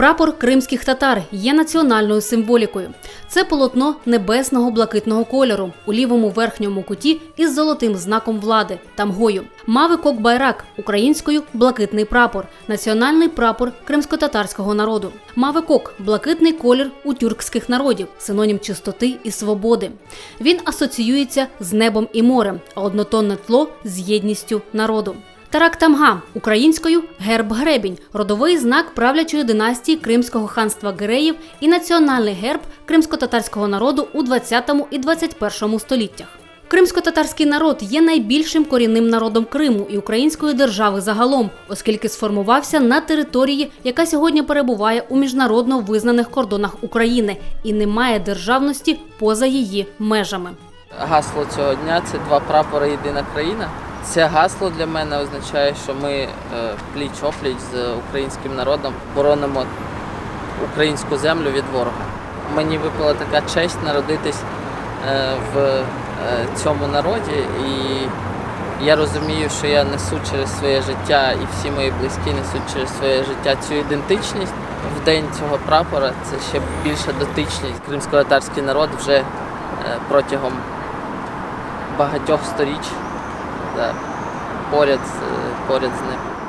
Прапор кримських татар є національною символікою. Це полотно небесного блакитного кольору у лівому верхньому куті із золотим знаком влади тамгою. Мави кок байрак українською блакитний прапор, національний прапор кримсько-татарського народу. Мави кок блакитний колір у тюркських народів, синонім чистоти і свободи. Він асоціюється з небом і морем, а однотонне тло з єдністю народу. Тарак Тамга українською герб гребінь, родовий знак правлячої династії Кримського ханства Гиреїв і національний герб кримсько-татарського народу у 20 і 21 століттях. Кримсько-татарський народ є найбільшим корінним народом Криму і української держави загалом, оскільки сформувався на території, яка сьогодні перебуває у міжнародно визнаних кордонах України і не має державності поза її межами. Гасло цього дня це два прапори єдина країна. Це гасло для мене означає, що ми е, пліч опліч з українським народом боронимо українську землю від ворога. Мені випала така честь народитись е, в е, цьому народі, і я розумію, що я несу через своє життя, і всі мої близькі несуть через своє життя цю ідентичність. В день цього прапора це ще більша дотичність. Кримсько-татарський народ вже протягом багатьох сторіч да, поряд, з- поряд з ним.